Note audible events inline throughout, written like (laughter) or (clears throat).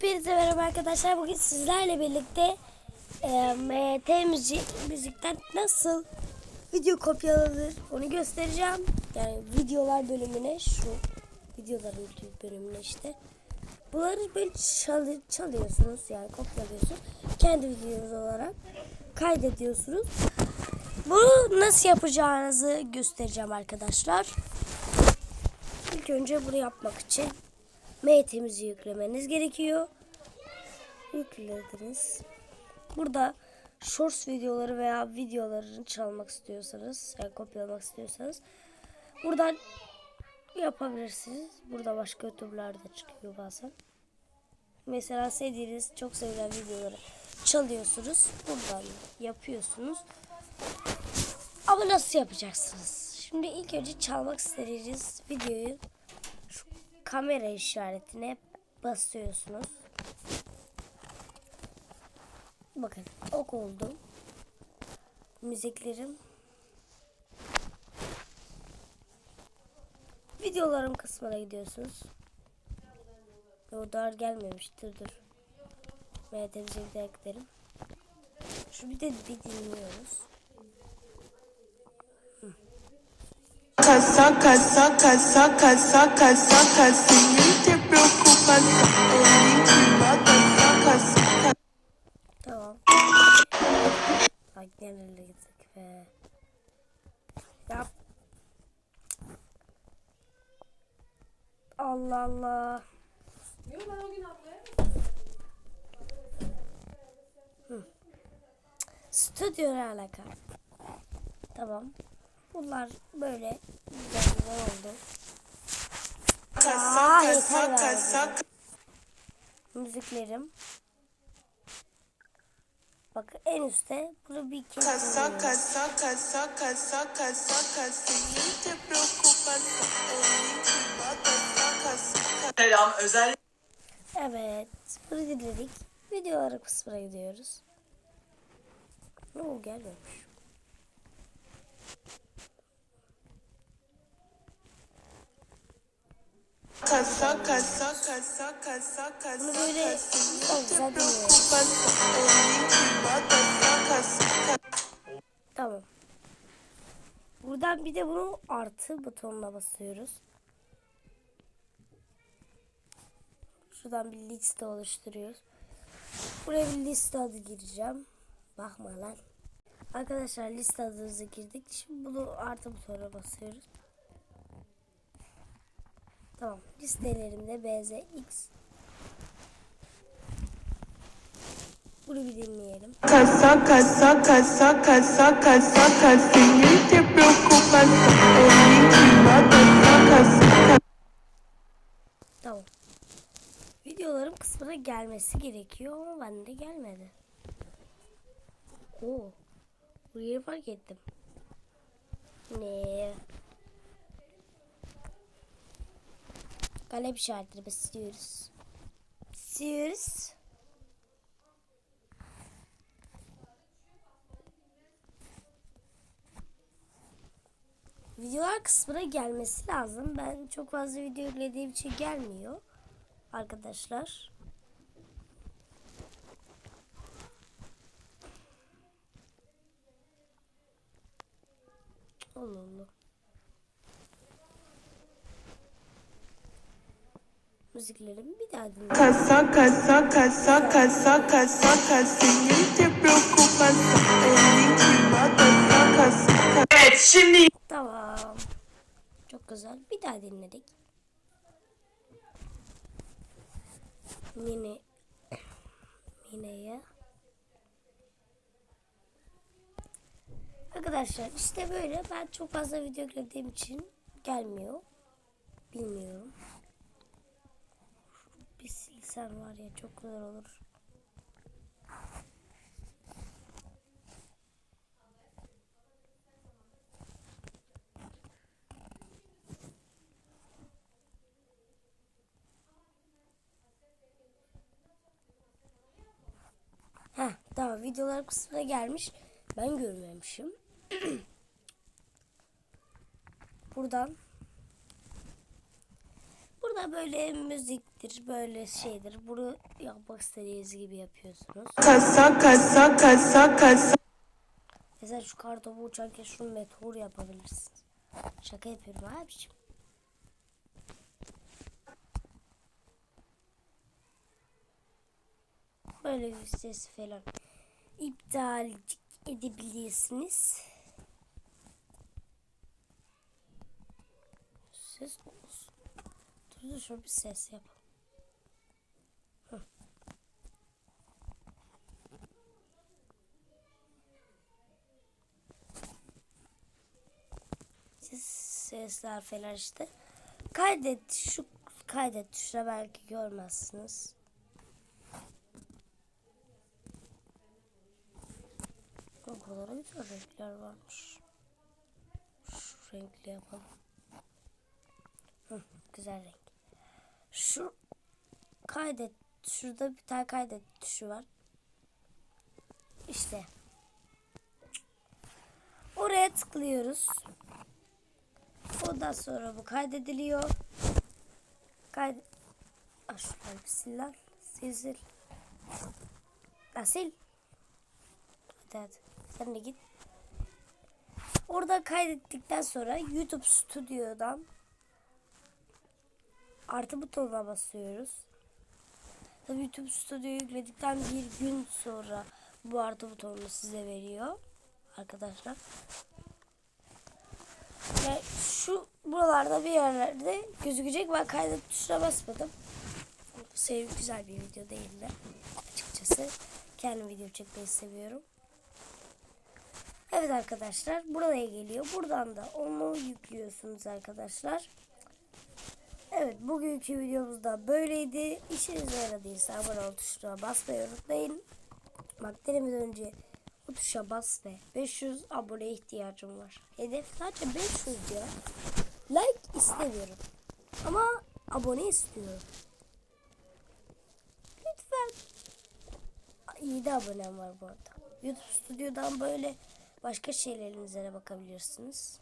Hepinize merhaba arkadaşlar. Bugün sizlerle birlikte e, MT müzik, müzikten nasıl video kopyalanır onu göstereceğim. Yani videolar bölümüne şu videoların bölümüne işte. Bunları böyle çalı- çalıyorsunuz yani kopyalıyorsunuz. Kendi videonuz olarak kaydediyorsunuz. Bunu nasıl yapacağınızı göstereceğim arkadaşlar. İlk önce bunu yapmak için MT'mizi yüklemeniz gerekiyor. Yüklediniz. Burada shorts videoları veya videolarını çalmak istiyorsanız, yani kopyalamak istiyorsanız buradan yapabilirsiniz. Burada başka YouTube'lar da çıkıyor bazen. Mesela sevdiğiniz, çok sevilen videoları çalıyorsunuz. Buradan yapıyorsunuz. Ama nasıl yapacaksınız? Şimdi ilk önce çalmak istediğiniz videoyu kamera işaretine basıyorsunuz. Bakın ok oldu. Müziklerim. Videolarım kısmına gidiyorsunuz. O dar gelmemiştir dur. De eklerim. Şu bir de bir dinliyoruz. Saca, saca, saca, saca, saca, sin ni te preocupas. Only que mata, saca, saca. Tamam. Bak nereye gittik be. Yap. Allah Allah. Hı. Stüdyo ne alaka? Tamam. Bunlar böyle güzel oldu. Aa, yeter saca. Müziklerim. Bak en üstte bunu bir kez Saca, dinliyoruz. saca, saca, saca, saca, sin ni te preocupas. Only que mata, saca, saca. Selam özel Evet. Bunu dinledik. Videoları kısmına gidiyoruz. Oo gelmemiş. Saca, saca. Tamam. Buradan bir de bunu artı butonuna basıyoruz. Şuradan bir liste oluşturuyoruz. Buraya bir liste adı gireceğim. Bakma lan. Arkadaşlar liste adımızı girdik. Şimdi bunu artı butonuna basıyoruz. Tamam. Listelerimde BZX. Bunu bir dinleyelim. Saca, saca, saca, saca, saca, sin ni te preocupas. Mata, saca, saca. Tamam. Videolarım kısmına gelmesi gerekiyor ama bende gelmedi. Oo. Burayı fark ettim. Ne? Kalem işaretleri basıyoruz. Basıyoruz. Videolar kısmına gelmesi lazım. Ben çok fazla video yüklediğim için gelmiyor. Arkadaşlar. Allah Allah. Müziklerimi bir daha dinleyelim. Saca, saca, saca, saca, sin ni te. Evet şimdi Tamam. Çok güzel. Bir daha dinledik. Yine Mine'ye. Arkadaşlar işte böyle ben çok fazla video yüklediğim için gelmiyor. Bilmiyorum. Bir silsem var ya çok güzel olur. Heh, tamam videolar kısmına gelmiş. Ben görmemişim. (clears throat) Buradan da böyle müziktir, böyle şeydir. Bunu yapmak istediğiniz gibi yapıyorsunuz. Kasa kasa kasa kasa Mesela şu kartopu uçarken şunu meteor yapabilirsiniz. Şaka yapıyorum abiciğim. Böyle bir ses falan iptal edebilirsiniz. Ses olsun. Dur şöyle bir ses yapalım. Ses, sesler falan işte. Kaydet şu kaydet tuşuna belki görmezsiniz. O kadar güzel renkler varmış. Şu renkli yapalım. Hı, güzel renk. Şu kaydet şurada bir tane kaydet tuşu var. İşte. Oraya tıklıyoruz. Ondan sonra bu kaydediliyor. Kaydet. Ah bir sil lan. Sil sil. Hadi. Sen de git. Orada kaydettikten sonra YouTube Studio'dan artı butonuna basıyoruz. Tabii YouTube Studio'yu yükledikten bir gün sonra bu artı butonunu size veriyor arkadaşlar. Ve şu buralarda bir yerlerde gözükecek. Ben kaydet tuşuna basmadım. Sev güzel bir video değildi. Açıkçası kendi video çekmeyi seviyorum. Evet arkadaşlar buraya geliyor. Buradan da onu yüklüyorsunuz arkadaşlar. Evet bugünkü videomuz da böyleydi. İşinize yaradıysa abone ol tuşuna basmayı unutmayın. Bak denemeden önce bu tuşa bas ve 500 abone ihtiyacım var. Hedef sadece 500 ya. Like istemiyorum. Ama abone istiyorum. Lütfen. İyi de abonem var bu arada. YouTube Studio'dan böyle başka şeylerinize de bakabilirsiniz.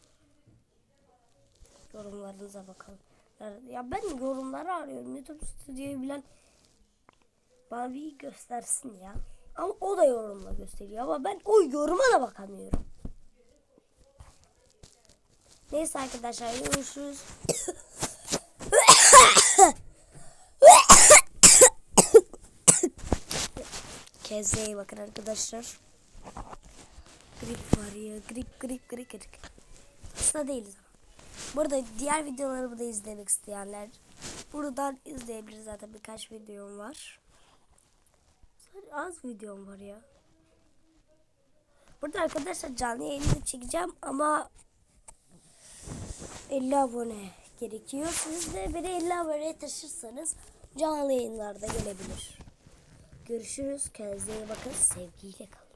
Yorumlarınıza bakalım. Ya ben yorumları arıyorum. YouTube Studio'yu bilen bana bir göstersin ya. Ama o da yorumla gösteriyor ama ben o yoruma da bakamıyorum. Neyse arkadaşlar görüşürüz. Kendinize iyi bakın arkadaşlar. Grip var ya. Grip grip grip grip. Hasta değiliz ama. Burada diğer videolarımı da izlemek isteyenler buradan izleyebilir zaten birkaç videom var. Sadece az videom var ya. Burada arkadaşlar canlı yayını çekeceğim ama 50 abone gerekiyor. Siz de beni 50 aboneye taşırsanız canlı yayınlarda gelebilir. Görüşürüz. Kendinize iyi bakın. Sevgiyle kalın.